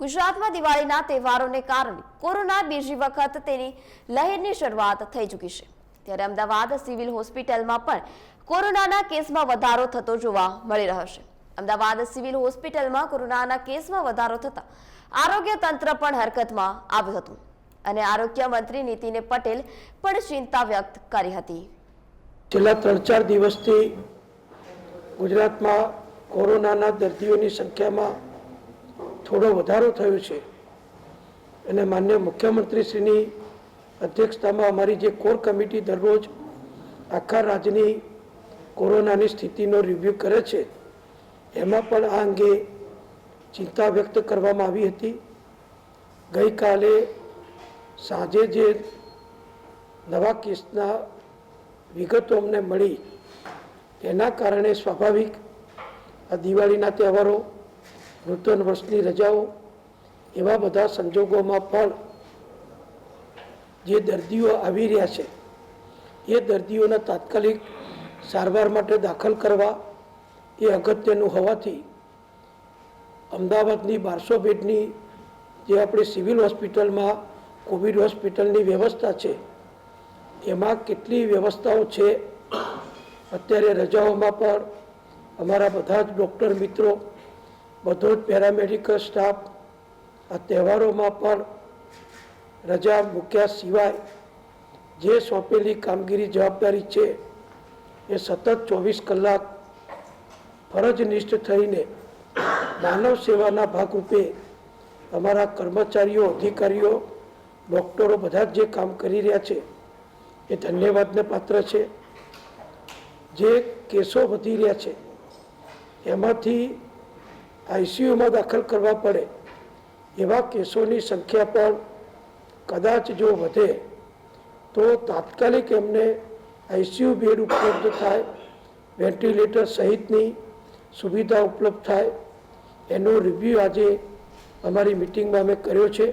ગુજરાતમાં દિવાળીના તહેવારોને કારણે કોરોના બીજી વખત તેની લહેરની શરૂઆત થઈ ચૂકી છે. ત્યારે અમદાવાદ સિવિલ હોસ્પિટલમાં પણ કોરોનાના કેસમાં વધારો થતો જોવા મળી રહ્યો છે. અમદાવાદ સિવિલ હોસ્પિટલમાં કોરોનાના કેસમાં વધારો થતા આરોગ્ય તંત્ર પણ હરકતમાં આવ્યું હતું. અને આરોગ્ય મંત્રી નીતિને પટેલ પણ ચિંતા વ્યક્ત કરી હતી. છેલ્લા ત્રણ ચાર દિવસથી ગુજરાતમાં કોરોનાના દર્દીઓની સંખ્યામાં થોડો વધારો થયો છે. અને માન્ય મુખ્યમંત્રીશ્રીની અધ્યક્ષતામાં અમારી જે કોર કમિટી દરરોજ આખા રાજ્યની કોરોનાની સ્થિતિનો રિવ્યૂ કરે છે, એમાં પણ આ અંગે ચિંતા વ્યક્ત કરવામાં આવી હતી. ગઈકાલે સાંજે જે નવા કેસના વિગતો અમને મળી એના કારણે સ્વાભાવિક આ દિવાળીના તહેવારો નૂતન વર્ષની રજાઓ એવા બધા સંજોગોમાં પણ જે દર્દીઓ આવી રહ્યા છે, એ દર્દીઓને તાત્કાલિક સારવાર માટે દાખલ કરવા એ અગત્યનું હોવાથી અમદાવાદની બારસો બેડની જે આપણી સિવિલ હોસ્પિટલમાં કોવિડ હોસ્પિટલની વ્યવસ્થા છે, એમાં કેટલી વ્યવસ્થાઓ છે, અત્યારે રજાઓમાં પણ અમારા બધા જ ડૉક્ટર મિત્રો બધો જ પેરામેડિકલ સ્ટાફ આ તહેવારોમાં પણ રજા મૂક્યા સિવાય જે સોંપેલી કામગીરી જવાબદારી છે એ સતત ચોવીસ કલાક ફરજનિષ્ઠ થઈને માનવ સેવાના ભાગરૂપે અમારા કર્મચારીઓ, અધિકારીઓ, ડૉક્ટરો બધા જ જે કામ કરી રહ્યા છે એ ધન્યવાદને પાત્ર છે. જે કેસો વધી રહ્યા છે, એમાંથી આઈસીયુમાં દાખલ કરવા પડે એવા કેસોની સંખ્યા પણ કદાચ જો વધે, તો તાત્કાલિક એમને આઈસીયુ બેડ ઉપલબ્ધ થાય, વેન્ટિલેટર સહિતની સુવિધા ઉપલબ્ધ થાય. એનો રિવ્યૂ આજે અમારી મિટિંગમાં અમે કર્યો છે.